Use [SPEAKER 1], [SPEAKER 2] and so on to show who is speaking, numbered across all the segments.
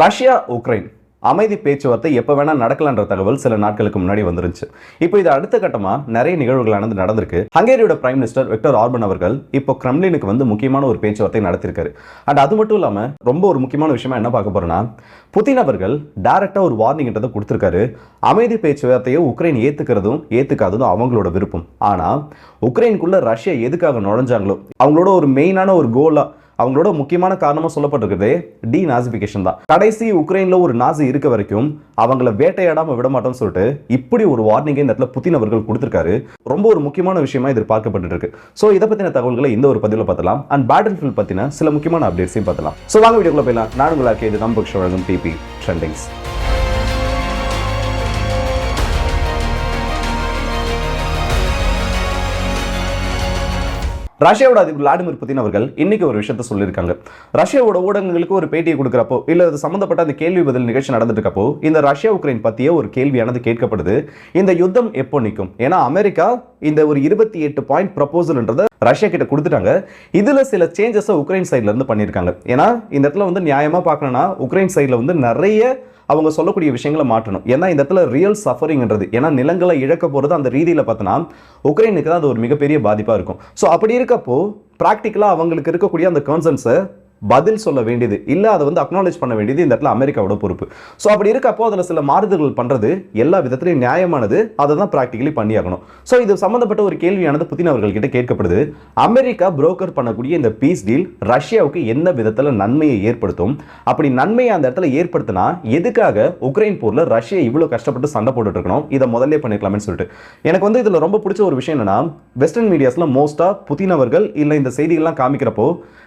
[SPEAKER 1] Russia Ukraine. அமைதி பேச்சுவார்த்தை எப்போ வேணால் நடக்கலான்ற தகவல் சில நாட்களுக்கு முன்னாடி வந்துருந்துச்சு. இப்போ இது அடுத்த கட்டமாக நிறைய நிகழ்வுகளானது நடந்திருக்கு. ஹங்கேரியோட பிரைம் மினிஸ்டர் விக்டர் ஆர்பன் அவர்கள் இப்போ கிரம்லினுக்கு வந்து முக்கியமான ஒரு பேச்சுவார்த்தை நடத்திருக்காரு அண்ட் அது மட்டும் இல்லாமல் ரொம்ப ஒரு முக்கியமான விஷயமா என்ன பார்க்க போகிறோன்னா புதின் அவர்கள் டைரக்டா ஒரு வார்னிங்ன்றதை கொடுத்துருக்காரு. அமைதி பேச்சுவார்த்தையை உக்ரைன் ஏற்றுக்கிறதும் ஏற்றுக்காததும் அவங்களோட விருப்பம். ஆனால் உக்ரைனுக்குள்ளே ரஷ்யா எதுக்காக நுழைஞ்சாங்களோ அவங்களோட ஒரு மெயினான ஒரு கோலாக அவங்களோட முக்கியமான காரணமா சொல்லப்பட்டிருக்கிறது டி நாசிபிகேஷன் தான். கடைசி உக்ரைன்ல ஒரு நாசி இருக்க வரைக்கும் அவங்கள வேட்டையாடாம விட மாட்டோம்னு சொல்லிட்டு இப்படி ஒரு வார்னிங்கை இந்த இடத்துல புத்தின் அவர்கள் கொடுத்துருக்காரு. ரொம்ப ஒரு முக்கியமான விஷயமா இது பார்க்கப்பட்டு இருக்கு ஸோ இதை பத்தின தகவல்களை இந்த ஒரு பதிவில் பார்த்தலாம் அண்ட் பேட்டில் ஃபீல்ட் பத்தின சில முக்கியமான அப்டேட்ஸையும் பார்த்தலாம் ஸோ வாங்க வீடியோக்குள்ள போயிடலாம். நான் உங்களுக்கு இது நம்ம வழங்கும் பிபி ட்ரெண்டிங்ஸ் ரஷ்யாவோட அதிபர் விளாடிமிர் புதின் அவர்கள் இன்னைக்கு ஒரு விஷயத்த சொல்லியிருக்காங்க. ரஷ்யாவோட ஊடகங்களுக்கு ஒரு பேட்டியை கொடுக்குறப்போ இல்லை அது சம்பந்தப்பட்ட அந்த கேள்வி பதில் நிகழ்ச்சி நடந்துட்டு இருக்கப்போ இந்த ரஷ்யா உக்ரைன் பற்றிய ஒரு கேள்வியானது கேட்கப்படுது. இந்த யுத்தம் எப்போ நிற்கும்? ஏன்னா அமெரிக்கா இந்த ஒரு இருபத்தி எட்டு பாயிண்ட் ப்ரப்போசல்ன்றதை ரஷ்யா கிட்ட கொடுத்துட்டாங்க. இதில் சில சேஞ்சஸை உக்ரைன் சைட்லேருந்து பண்ணியிருக்காங்க. ஏன்னா இந்த இடத்துல வந்து நியாயமாக பார்க்கணும்னா உக்ரைன் சைடில் வந்து நிறைய அவங்க சொல்லக்கூடிய விஷயங்களை மாற்றணும். ஏன்னா இந்த இடத்துல ரியல் சஃபரிங்ன்றது ஏன்னா நிலங்களை இழக்க போகிறது அந்த ரீதியில் பார்த்தோன்னா உக்ரைனுக்கு தான் அது ஒரு மிகப்பெரிய பாதிப்பாக இருக்கும். ஸோ அப்படி இருக்கப்போ ப்ராக்டிக்கலாக அவங்களுக்கு இருக்கக்கூடிய அந்த கன்சர்ன்ஸை பதில் சொல்ல வேண்டியது இல்லை அதை வந்து அக்னாலேஜ் பண்ண வேண்டியது இந்த இடத்துல அமெரிக்காவோட பொறுப்பு. ஸோ அப்படி இருக்கப்போ அதில் சில மாறுதல்கள் பண்ணுறது எல்லா விதத்திலையும் நியாயமானது. அதை தான் ப்ராக்டிக்கலி பண்ணியாகணும் ஸோ இது சம்மந்தப்பட்ட ஒரு கேள்வியானது புதின் அவர்கள்கிட்ட கேட்கப்படுது. அமெரிக்கா புரோக்கர் பண்ணக்கூடிய இந்த பீஸ் டீல் ரஷ்யாவுக்கு எந்த விதத்தில் நன்மையை ஏற்படுத்தும்? அப்படி நன்மையை அந்த இடத்துல ஏற்படுத்தினா எதுக்காக உக்ரைன் போரில் ரஷ்யா இவ்வளோ கஷ்டப்பட்டு சண்டை போட்டுட்டு இருக்கணும்? இதை முதல்ல பண்ணிருக்கலாம்னு சொல்லிட்டு. எனக்கு வந்து இதில் ரொம்ப பிடிச்ச ஒரு விஷயம் என்னன்னா வெஸ்டர்ன் மீடியாஸில் மோஸ்ட்டாக புதின் அவர்கள் இல்லை இந்த செய்திகள்லாம் காமிக்கிறப்போ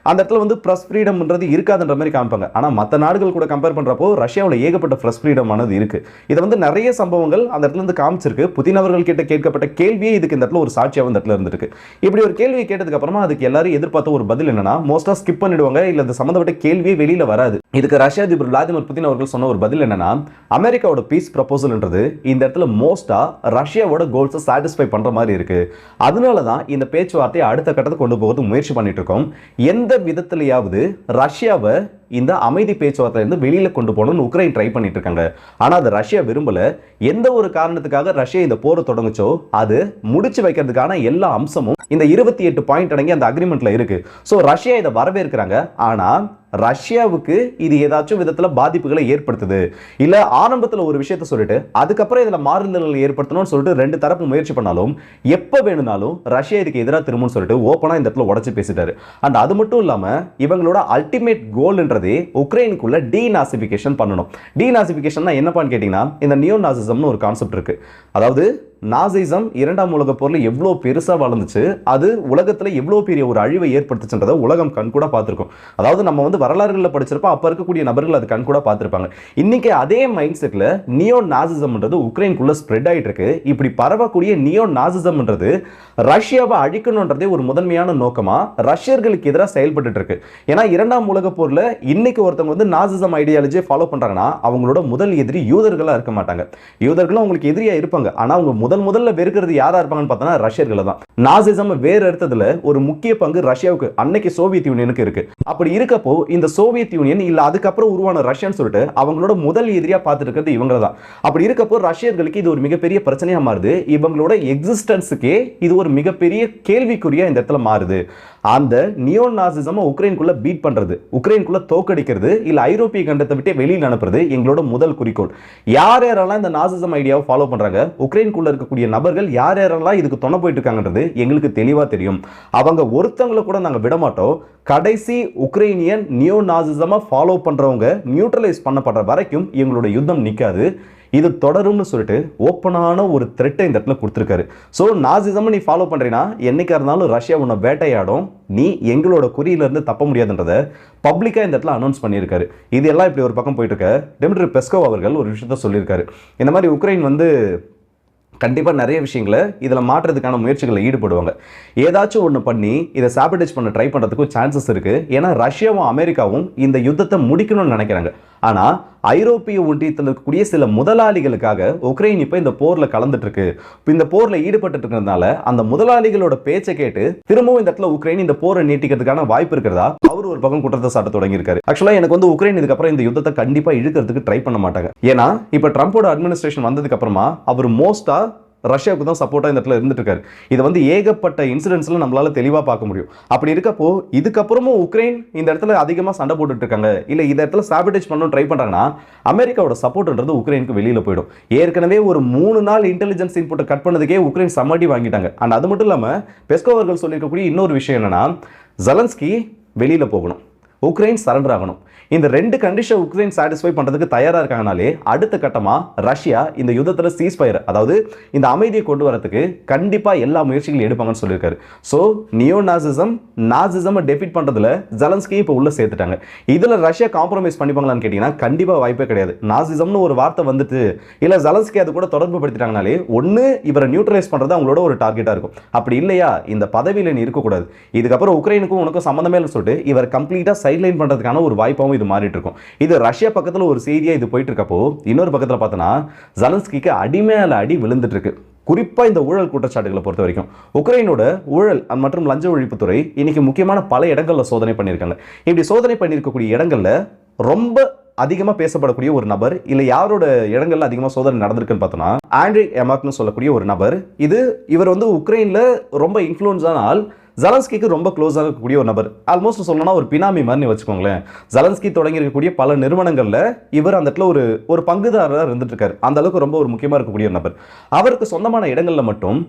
[SPEAKER 1] அந்த இடத்துல வந்து ப்ரெஸ் ஃப்ரீடம்ன்றது இருக்காதுன்ற மாதிரி காமிப்பாங்க. ஆனால் மற்ற நாடுகள் கூட கம்பேர் பண்ணுறப்போ ரஷ்யாவில் ஏகப்பட்ட ப்ரெஸ் ஃப்ரீடமானது இருக்கு. இதை வந்து நிறைய சம்பவங்கள் அந்த இடத்துல இருந்து காமிச்சிருக்கு. புதின் அவர்கள் கிட்ட கேட்கப்பட்ட கேள்வியே இதுக்கு இந்த இடத்துல ஒரு சாட்சியாக இந்த இடத்துல இருந்திருக்கு. இப்படி ஒரு கேள்வியை கேட்டதுக்கு அப்புறமா அதுக்கு எல்லாரும் எதிர்பார்த்த ஒரு பதில் என்னன்னா மோஸ்ட்டாக ஸ்கிப் பண்ணிடுவாங்க இல்லை இந்த சம்மந்தப்பட்ட கேள்வியே வெளியில வராது. இதுக்கு ரஷ்யா அதிபர் விளாதிமிர் புதின் அவர்கள் சொன்ன ஒரு பதில் என்னன்னா அமெரிக்காவோட பீஸ் ப்ரப்போசல்ன்றது இந்த இடத்துல மோஸ்டா ரஷ்யாவோட கோல்ஸை சாட்டிஸ்ஃபை பண்ற மாதிரி இருக்கு. அதனால தான் இந்த பேச்சுவார்த்தையை அடுத்த கட்டத்தை கொண்டு போகிறது முயற்சி பண்ணிட்டு இருக்கோம். எந்த விதத்திலேயாவது ரஷ்யாவை இந்த அமைதி பேச்சுவார்த்தையிலேருந்து வெளியில் வெளியில கொண்டு போகணும்னு உக்ரைன் ட்ரை பண்ணிட்டு இருக்காங்க ஆனா அது ரஷ்யா விரும்பல. எந்த ஒரு காரணத்துக்காக ரஷ்யா இந்த போரை தொடங்குச்சோ அது முடிச்சு வைக்கிறதுக்கான எல்லா அம்சமும் இந்த இருபத்தி எட்டு பாயிண்ட் அடங்கி அந்த அக்ரிமெண்ட்ல இருக்கு. ஸோ ரஷ்யா இதை வரவேற்கிறாங்க. ஆனா ரஷ்யாவுக்கு இது ஏதாச்சும் விதத்தில் பாதிப்புகளை ஏற்படுத்துது. இல்லை ஆரம்பத்தில் ஒரு விஷயத்த சொல்லிட்டு அதுக்கப்புறம் இதில் மாறுதல்கள் ஏற்படுத்தணும்னு சொல்லிட்டு ரெண்டு தரப்பு முயற்சி பண்ணாலும் எப்போ வேணும்னாலும் ரஷ்யா இதுக்கு எதிராக திரும்பும்னு சொல்லிட்டு ஓப்பனாக இந்த இடத்துல உடச்சி பேசிட்டாரு. அண்ட் அது மட்டும் இல்லாமல் இவங்களோட அல்டிமேட் கோல்ன்றதே உக்ரைனுக்குள்ள டீநாசிபிகேஷன் பண்ணணும். டீநாசிபிகேஷன் என்னப்பான்னு கேட்டிங்கன்னா இந்த நியோ நாசிசம்னு ஒரு கான்செப்ட் இருக்கு. அதாவது நாசிசம் இரண்டாம் உலக போரில் எவ்வளோ பெருசாக வளர்ந்துச்சு அது உலகத்தில் எவ்வளோ பெரிய ஒரு அழிவை ஏற்படுத்துச்சுன்றதை உலகம் கண்கூட பார்த்துருக்கோம். அதாவது நம்ம வந்து வரலாறுகளில் படிச்சிருப்போம் அப்போ இருக்கக்கூடிய நபர்கள் அது கண்கூட பார்த்துருப்பாங்க. இன்னைக்கு அதே மைண்ட் செட்டில் நியோ நாசிசம்ன்றது உக்ரைனுக்குள்ளே ஸ்ப்ரெட் ஆகிட்டு இருக்கு இப்படி பரவக்கூடிய நியோ நாசிசம்ன்றது ரஷ்யாவை அழிக்கணுன்றதே ஒரு முதன்மையான நோக்கமாக ரஷ்யர்களுக்கு எதிராக செயல்பட்டு இருக்கு ஏன்னா இரண்டாம் உலக போரில் இன்னைக்கு ஒருத்தவங்க வந்து நாசிசம் ஐடியாலஜியை ஃபாலோ பண்றாங்கன்னா அவங்களோட முதல் எதிரி யூதர்களாக இருக்க மாட்டாங்க. யூதர்களும் அவங்களுக்கு எதிரியாக இருப்பாங்க. ஆனால் அவங்க முதல் முதல்ல வெறுக்கிறது யாரா இருப்பாங்கன்னு பார்த்தோன்னா ரஷ்யர்களை தான். நாசிசம் வேறு எடுத்ததுல ஒரு முக்கிய பங்கு ரஷ்யாவுக்கு அன்னைக்கு சோவியத் யூனியனுக்கு இருக்கு. அப்படி இருக்கப்போ இந்த சோவியத் யூனியன் இல்ல அதுக்கப்புறம் உருவான ரஷ்யான்னு சொல்லிட்டு அவங்களோட முதல் எதிரியா பார்த்துட்டு இருக்கிறது இவங்க தான். அப்படி இருக்கப்போ ரஷ்யர்களுக்கு இது ஒரு மிகப்பெரிய பிரச்சனையா மாறுது. இவங்களோட எக்ஸிஸ்டன்ஸுக்கே இது ஒரு மிகப்பெரிய கேள்விக்குறியா இந்த இடத்துல மாறுது. அந்த நியோ நாசிசம் உக்ரைனுக்குள்ள பீட் பண்றது உக்ரைனுக்குள்ள தோக்கடிக்கிறது இல்ல ஐரோப்பிய கண்டத்தை விட்டு வெளியில் அனுப்புறது எங்களோட முதல் குறிக்கோள். யார் யாரெல்லாம் இந்த நாசிசம் ஐடியாவை ஃபாலோ பண்றாங்க உக்ரைனுக்குள்ள இருக்கக்கூடிய நபர்கள் யார் யாரெல்லாம் இதுக்கு துணை போயிட்டு இருக்காங்கன்றது எங்களுக்கு தெளிவாக தெரியும். அவங்க ஒருத்தவங்களை கூட நாங்கள் விட மாட்டோம் கடைசி உக்ரைனியன் நியோ நாசிசமாக ஃபாலோ பண்ணுறவங்க நியூட்ரலைஸ் பண்ணப்படுற வரைக்கும் எங்களோட யுத்தம் நிற்காது இது தொடரும்னு சொல்லிட்டு ஓப்பனான ஒரு த்ரெட்டை இந்த இடத்துல கொடுத்துருக்காரு. ஸோ நாசிசம் நீ ஃபாலோ பண்ணுறீன்னா என்றைக்காக இருந்தாலும் ரஷ்யா உன்னை வேட்டையாடும். நீ எங்களோட குறியிலேருந்து தப்ப முடியாதுன்றத பப்ளிக்காக இந்த இடத்துல அனௌன்ஸ் பண்ணியிருக்காரு. இது எல்லாம் இப்படி ஒரு பக்கம் போயிட்டு இருக்க டெமிட்ரி பெஸ்கோ அவர்கள் ஒரு விஷயத்த சொல்லியிருக்காரு. இந்த மாதிரி உக்ரைன் வந்து கண்டிப்பாக நிறைய விஷயங்களை இதில் மாற்றுறதுக்கான முயற்சிகளில் ஈடுபடுவாங்க. ஏதாச்சும் ஒன்று பண்ணி இதை சாபிடேஜ் பண்ண ட்ரை பண்ணுறதுக்கும் சான்சஸ் இருக்குது ஏன்னா ரஷ்யாவும் அமெரிக்காவும் இந்த யுத்தத்தை முடிக்கணும்னு நினைக்கிறாங்க. ஆனா ஐரோப்பிய ஒன்றியத்தில் இருக்கக்கூடிய சில முதலாளிகளுக்காக உக்ரைன் இப்போ இந்த போர்ல கலந்துட்டு இருக்கு இப்போ இந்த போர்ல ஈடுபட்டு இருக்கிறதுனால அந்த முதலாளிகளோட பேச்சை கேட்டு திரும்பவும் இந்த இடத்துல உக்ரைன் இந்த போரை நீட்டிக்கிறதுக்கான வாய்ப்பு இருக்கிறதா? அவர் ஒரு பக்கம் குற்றத்தை சாட்ட தொடங்கி ஆக்சுவலாக எனக்கு வந்து உக்ரைன் இதுக்கப்புறம் இந்த யுத்தத்தை கண்டிப்பாக இழுக்கிறதுக்கு ட்ரை பண்ண மாட்டாங்க. ஏன்னா இப்போ ட்ரம்ப்போட அட்மினிஸ்ட்ரேஷன் வந்ததுக்கு அப்புறமா அவர் மோஸ்ட்டாக ரஷ்யாவுக்கு தான் சப்போர்ட்டாக இந்த இடத்துல இருந்துட்டு இருக்காரு வந்து ஏகப்பட்ட இன்சிடென்ட்ஸில் நம்மளால் தெளிவாக பார்க்க முடியும். அப்படி இருக்கப்போ இதுக்கப்புறமும் உக்ரைன் இந்த இடத்துல அதிகமாக சண்டை போட்டுட்டு இருக்காங்க இல்லை இந்த இடத்துல சாபிடேஜ் பண்ணணும் ட்ரை பண்ணுறாங்கன்னா அமெரிக்காவோட சப்போர்ட்ன்றது உக்ரைனுக்கு வெளியில் போயிடும். ஏற்கனவே ஒரு மூணு நாள் இன்டெலிஜென்ஸ் இன்புட்டை கட் பண்ணதுக்கே உக்ரைன் சம்மட்டி வாங்கிட்டாங்க. அண்ட் அது மட்டும் இல்லாமல் பெஸ்கோ அவர்கள் சொல்லியிருக்கக்கூடிய இன்னொரு விஷயம் என்னன்னா ஜலன்ஸ்கி வெளியில் போகணும். உக்ரைன் சரண்டர் ஆகணும். இந்த ரெண்டு கண்டிஷன் உக்ரைன் சாட்டிஸ்ஃபை பண்ணுறதுக்கு தயாராக இருக்காங்கனாலே அடுத்த கட்டமாக ரஷ்யா இந்த யுத்தத்தில் சீஸ் ஃபயர் அதாவது இந்த அமைதியை கொண்டு வரதுக்கு கண்டிப்பாக எல்லா முயற்சிகளும் எடுப்பாங்கன்னு சொல்லியிருக்காரு. ஸோ நியோ நாசிசம் நாசிசமை டெஃபிட் பண்ணுறதுல ஜலன்ஸ்கி இப்போ உள்ளே சேர்த்துட்டாங்க. இதில் ரஷ்யா காம்ப்ரமைஸ் பண்ணிப்பாங்களான்னு கேட்டிங்கன்னா கண்டிப்பாக வாய்ப்பே கிடையாது. நாசிசம்னு ஒரு வார்த்தை வந்துட்டு இல்லை ஜலன்ஸ்கி அது கூட தொடர்பு படுத்திட்டாங்கனாலே ஒன்று இவரை நியூட்ரலைஸ் பண்ணுறது அவங்களோட ஒரு டார்கெட்டாக இருக்கும். அப்படி இல்லையா? இந்த பதவியில் நீ இருக்கக்கூடாது. இதுக்கப்புறம் உக்ரைனுக்கும் உனக்கும் சம்மந்தமே இல்லைன்னு சொல்லிட்டு இவர் கம்ப்ளீட்டாக சைட்லைன் பண்ணுறதுக்கான ஒரு வாய்ப்பாகவும் இது மாறிட்டு இருக்கும் இது ரஷ்யா பக்கத்தில் ஒரு செய்தியாக இது போயிட்டு இருக்கப்போ இன்னொரு பக்கத்தில் பார்த்தோன்னா ஜலன்ஸ்கிக்கு அடிமேல அடி விழுந்துட்டு இருக்கு குறிப்பாக இந்த ஊழல் குற்றச்சாட்டுகளை பொறுத்த வரைக்கும். உக்ரைனோட ஊழல் மற்றும் லஞ்ச ஒழிப்புத்துறை இன்னைக்கு முக்கியமான பல இடங்களில் சோதனை பண்ணியிருக்காங்க. இப்படி சோதனை பண்ணியிருக்கக்கூடிய இடங்களில் ரொம்ப அதிகமாக பேசப்படக்கூடிய ஒரு நபர் இல்லை யாரோட இடங்கள்ல அதிகமாக சோதனை நடந்திருக்குன்னு பார்த்தோம்னா ஆண்ட்ரி எமாக்னு சொல்லக்கூடிய ஒரு நபர். இது இவர் வந்து உக்ரைனில் ரொம்ப இன்ஃப்ளூன்ஸான ஆள். ஜலன்ஸ்கிக்கு ரொம்ப க்ளோஸாக இருக்கக்கூடிய ஒரு நபர். ஆல்மோஸ்ட் சொல்லணும்னா ஒரு பினாமி மாதிரி வச்சுக்கோங்களேன். ஜலன்ஸ்கி தொடங்கி இருக்கக்கூடிய பல நிறுவனங்களில் இவர் அந்த இடத்துல ஒரு ஒரு பங்குதாரராக இருந்துட்டு இருக்காரு. அந்த அளவுக்கு ரொம்ப ஒரு முக்கியமாக இருக்கக்கூடிய ஒரு நபர். அவருக்கு சொந்தமான இடங்களில் மட்டும்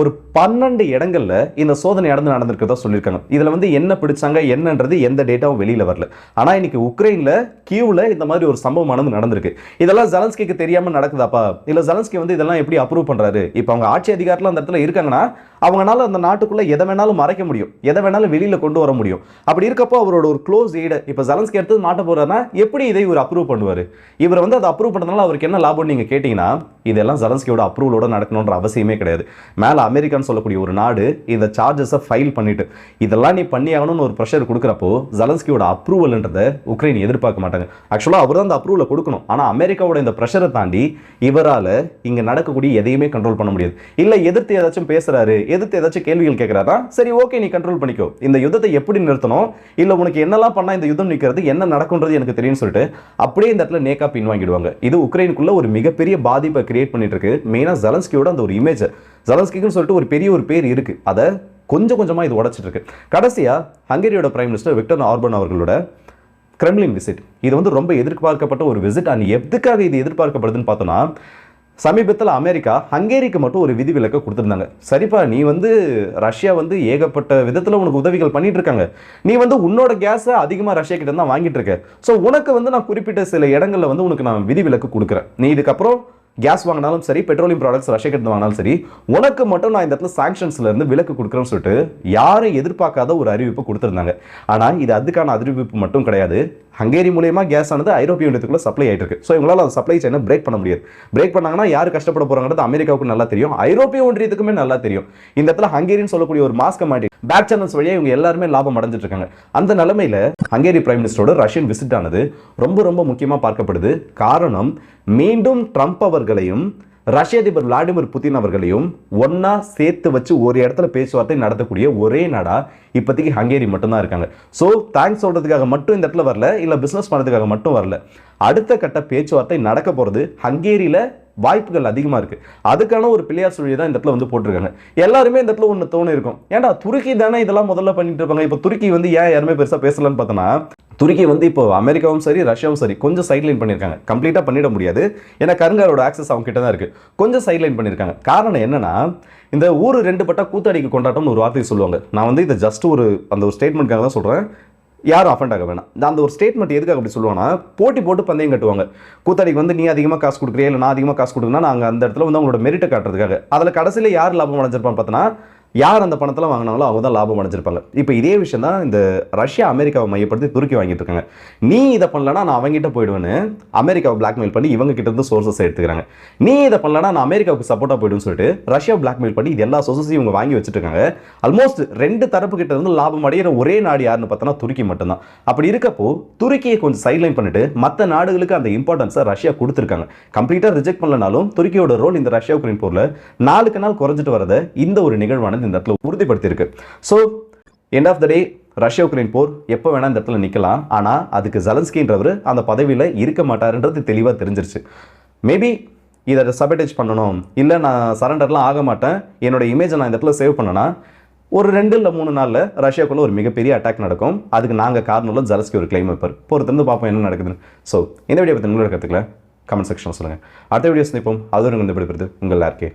[SPEAKER 1] ஒரு பன்னெண்டு இடங்களில் இந்த சோதனை நடந்து நடந்திருக்கிறதா சொல்லியிருக்காங்க. இதில் வந்து என்ன பிடிச்சாங்க என்னன்றது எந்த டேட்டாவும் வெளியில் வரல. ஆனால் இன்னைக்கு உக்ரைனில் கியூவில் இந்த மாதிரி ஒரு சம்பவமானது நடந்திருக்கு. இதெல்லாம் ஜலன்ஸ்கிக்கு தெரியாமல் நடக்குதாப்பா? இல்லை ஜலன்ஸ்கி வந்து இதெல்லாம் எப்படி அப்ரூவ் பண்ணுறாரு இப்போ அவங்க ஆட்சி அதிகாரத்தில் அந்த இடத்துல இருக்காங்கன்னா அவங்களால அந்த நாட்டுக்குள்ளே எதை வேணாலும் மறைக்க முடியும். எதை வேணாலும் வெளியில் கொண்டு வர முடியும். அப்படி இருக்கப்போ அவரோட ஒரு க்ளோஸ் எய்டு இப்போ ஜலன்ஸ்கி எடுத்து மாட்ட போகிறாருன்னா எப்படி இதை இவர் அப்ரூவ் பண்ணுவார்? இவர் வந்து அதை அப்ரூவ் பண்ணதுனால அவருக்கு என்ன லாபம் நீங்கள் கேட்டிங்கன்னா இதெல்லாம் ஜலன்ஸ்கியோட அப்ரூவலோட நடக்கணுன்ற அவசியமே கிடையாது. மேலே அமெரிக்கான்னு சொல்லக்கூடிய ஒரு நாடு இந்த சார்ஜஸை ஃபைல் பண்ணிட்டு இதெல்லாம் நீ பண்ணி ஆகணும்னு ஒரு ப்ரெஷர் கொடுக்குறப்போ ஜலன்ஸ்கியோட அப்ரூவல்ன்றதை உக்ரைன் எதிர்பார்க்க மாட்டாங்க. ஆக்சுவலாக அவர் தான் அந்த அப்ரூவலை கொடுக்கணும். ஆனால் அமெரிக்காவோட இந்த ப்ரெஷரை தாண்டி இவரால் இங்கே நடக்கக்கூடிய எதையுமே கண்ட்ரோல் பண்ண முடியாது. இல்லை எதிர்த்து ஏதாச்சும் பேசுகிறாரு எதிர்த்து ஏதாச்சும் கேள்விகள் கேட்குறாரா சரி ஓகே நீ கண்ட்ரோல் பண்ணிக்கோ. இந்த யுத்தத்தை எப்படி நிறுத்தணும்? இல்லை உனக்கு என்னெல்லாம் பண்ணால் இந்த யுத்தம் நிற்கிறது என்ன நடக்கும்ன்றது எனக்கு தெரியும்னு சொல்லிட்டு அப்படியே இந்த இடத்துல நேக்கா பின்வாங்கிடுவாங்க. இது உக்ரைனுக்குள்ள ஒரு மிகப்பெரிய பாதிப்பை கிரியேட் பண்ணிட்டு இருக்கு. மெயினாக ஜலன்ஸ்கியோட அந்த ஒரு இமேஜ் ஜலன்ஸ்கிக்குன்னு சொல்லிட்டு ஒரு பெரிய ஒரு பேர் இருக்குது அதை கொஞ்சம் கொஞ்சமாக இது உடைச்சிட்டு இருக்கு கடைசியாக ஹங்கேரியோட பிரைம் மினிஸ்டர் விக்டர் ஆர்பன் அவர்களோட கிரெம்லின் விசிட் இது வந்து ரொம்ப எதிர்பார்க்கப்பட்ட ஒரு விசிட் அண்ட் எதுக்காக இது எதிர்பார்க்கப்படுதுன்னு பார்த்தோன்னா சமீபத்தில் அமெரிக்கா ஹங்கேரிக்கு மட்டும் ஒரு விதிவிலக்கை கொடுத்துருந்தாங்க. சரிப்பா நீ வந்து ரஷ்யா வந்து ஏகப்பட்ட விதத்தில் உனக்கு உதவிகள் பண்ணிட்டு இருக்காங்க நீ வந்து உன்னோட கேஸை அதிகமாக ரஷ்யா கிட்ட தான் வாங்கிட்டு இருக்க ஸோ உனக்கு வந்து நான் குறிப்பிட்ட சில இடங்களில் வந்து உனக்கு நான் விதிவிலக்கு கொடுக்குறேன். நீ இதுக்கப்புறம் கேஸ் வாங்கினாலும் சரி பெட்ரோலியம் ப்ராடக்ட்ஸ் ரஷ்யா கிட்ட வாங்கினாலும் சரி உனக்கு மட்டும் நான் இந்த இடத்துல சாங்ஷன்ஸ்ல இருந்து விலக்கு கொடுக்குறேன்னு சொல்லிட்டு யாரும் எதிர்பார்க்காத ஒரு அறிவிப்பு கொடுத்துருந்தாங்க. ஆனால் இது அதுக்கான அறிவிப்பு மட்டும் கிடையாது. ஹங்கேரி மூலயமா கேஸ் ஆனது ஐரோப்பிய யூனியத்துக்குள்ள சப்ளை ஆயிட்டு இருக்கு ஸோ இவங்களால் அந்த சப்ளை செயினை பிரேக் பண்ண முடியாது. பிரேக் பண்ணாங்கன்னா யார் கஷ்டப்பட போகிறாங்கிறது அமெரிக்காவுக்கு நல்லா தெரியும். ஐரோப்பிய ஒன்றியத்துக்குமே நல்லா தெரியும். இந்த இடத்துல ஹங்கேரின்னு சொல்லக்கூடிய ஒரு மாஸ்க மாட்டி பேக் சேனல்ஸ் வழியாக இவங்க எல்லாருமே லாபம் அடைஞ்சிட்டு இருக்காங்க அந்த நிலமையில் ஹங்கேரி பிரைம் மினிஸ்டரோட ரஷ்யன் விசிட் ஆனது ரொம்ப ரொம்ப முக்கியமாக பார்க்கப்படுது. காரணம் மீண்டும் ட்ரம்ப் அவர்களையும் ரஷ்ய அதிபர் விளாடிமிர் புதின் அவர்களையும் ஒண்ணா சேர்த்து வச்சு ஒரு இடத்துல பேச்சுவார்த்தை நடத்தக்கூடிய ஒரே நாடா இப்போதைக்கு ஹங்கேரி மட்டும்தான் இருக்காங்க. ஸோ தேங்க்ஸ் சொல்றதுக்காக மட்டும் இந்த இடத்துல வரல இல்லை பிஸ்னஸ் பண்ணதுக்காக மட்டும் வரல. அடுத்த கட்ட பேச்சுவார்த்தை நடக்க போகிறது ஹங்கேரியில் வாய்ப்புகள் அதிகமாக இருக்குது அதுக்கான ஒரு பிள்ளையார் சுழியை தான் இந்த இடத்துல வந்து போட்டிருக்காங்க. எல்லாருமே இந்த இடத்துல ஒன்று தோணு இருக்கும். ஏன்டா துருக்கி தானே இதெல்லாம் முதல்ல பண்ணிட்டு இருப்பாங்க? இப்போ துருக்கி வந்து ஏன் யாருமே பெருசாக பேசலன்னு பார்த்தோன்னா துருக்கி வந்து இப்போ அமெரிக்காவும் சரி ரஷ்யாவும் சரி கொஞ்சம் சைட்லைன் பண்ணியிருக்காங்க. கம்ப்ளீட்டாக பண்ணிட முடியாது. ஏன்னா கருங்காரோட ஆக்சஸ் அவங்க கிட்ட தான் இருக்குது கொஞ்சம் சைட்லைன் பண்ணியிருக்காங்க. காரணம் என்னன்னா இந்த ஊர் ரெண்டு பட்டா கூத்தாடிக்கு கொண்டாட்டம்னு ஒரு வார்த்தை சொல்லுவாங்க. நான் வந்து இதை ஜஸ்ட் ஒரு அந்த ஒரு ஸ்டேட்மெண்ட்காக தான் சொல்கிறேன் யாரும் அஃபண்ட் ஆக வேணாம். இந்த அந்த ஒரு ஸ்டேட்மெண்ட் எதுக்காக அப்படி சொல்லுவாங்கன்னா போட்டி போட்டு பந்தயம் கட்டுவாங்க. கூத்தாடிக்கு வந்து நீ அதிகமாக காசு கொடுக்குறியா? இல்லை நான் அதிகமாக காசு கொடுக்குறேன்னா நாங்கள் அந்த இடத்துல வந்து அவங்களோட மெரிட்டை காட்டுறதுக்காக. அதில் கடைசியில் யார் லாபம் அடைஞ்சிருப்பான்னு பார்த்தோன்னா யார் அந்த பணத்தில் வாங்கினாங்களோ அவங்க தான் லாபம் அடைஞ்சிருப்பாங்க. இப்போ இதே விஷயம் தான் இந்த ரஷ்யா அமெரிக்காவை மையப்படுத்தி துருக்கி வாங்கிட்டு இருக்காங்க. நீ இதை பண்ணலனா நான் அவங்ககிட்ட போயிடுவேன்னு அமெரிக்காவை பிளாக்மெயில் பண்ணி இவங்க கிட்ட இருந்து சோர்சஸ் எடுத்துக்கிறாங்க. நீ இதை பண்ணலனா நான் அமெரிக்காவுக்கு சப்போர்ட்டாக போயிடுன்னு சொல்லிட்டு ரஷ்யா பிளாக்மெயில் பண்ணி இது எல்லா சோர்சஸையும் இவங்க வாங்கி வச்சுருக்காங்க ஆல்மோஸ்ட் ரெண்டு தரப்பு கிட்ட இருந்து லாபம் அடைகிற ஒரே நாடு யாருன்னு பார்த்தோன்னா துருக்கி மட்டும்தான். அப்படி இருக்கப்போ துருக்கியை கொஞ்சம் சைட்லைன் பண்ணிட்டு மற்ற நாடுகளுக்கு அந்த இம்பார்ட்டன்ஸை ரஷ்யா கொடுத்துருக்காங்க. கம்ப்ளீட்டாக ரிஜெக்ட் பண்ணலனாலும் துருக்கியோட ரோல் இந்த ரஷ்யா உக்ரைன் போரில் நாளுக்கு நாள் குறைஞ்சிட்டு வரதை இந்த ஒரு நிகழ்வான நிகழ்வானது இந்த இடத்துல உறுதிப்படுத்தியிருக்கு. So end of the day Russia Ukraine போர் எப்போ வேணால் இந்த இடத்துல நிற்கலாம். ஆனால் அதுக்கு ஜலன்ஸ்கின்றவர் அந்த பதவியில் இருக்க மாட்டாருன்றது தெளிவாக தெரிஞ்சிருச்சு. மேபி இதை சபடேஜ் பண்ணணும். இல்லை நான் சரண்டர்லாம் ஆக மாட்டேன். என்னோட இமேஜை நான் இந்த இடத்துல சேவ் பண்ணனா ஒரு ரெண்டு இல்லை மூணு நாளில் ரஷ்யாக்குள்ள ஒரு மிகப்பெரிய அட்டாக் நடக்கும். அதுக்கு நாங்கள் காரணம் ஜலஸ்கி ஒரு கிளைம் வைப்பார். பொறுத்திருந்து பார்ப்போம் என்ன நடக்குதுன்னு. ஸோ இந்த வீடியோ பற்றி உங்களோட கற்றுக்கல கமெண்ட் செக்ஷன் சொல்லுங்கள் அடுத்த வீடியோஸ் நிற்போம் அது ஒரு வந்து உங்கள் எல்லாருக்கே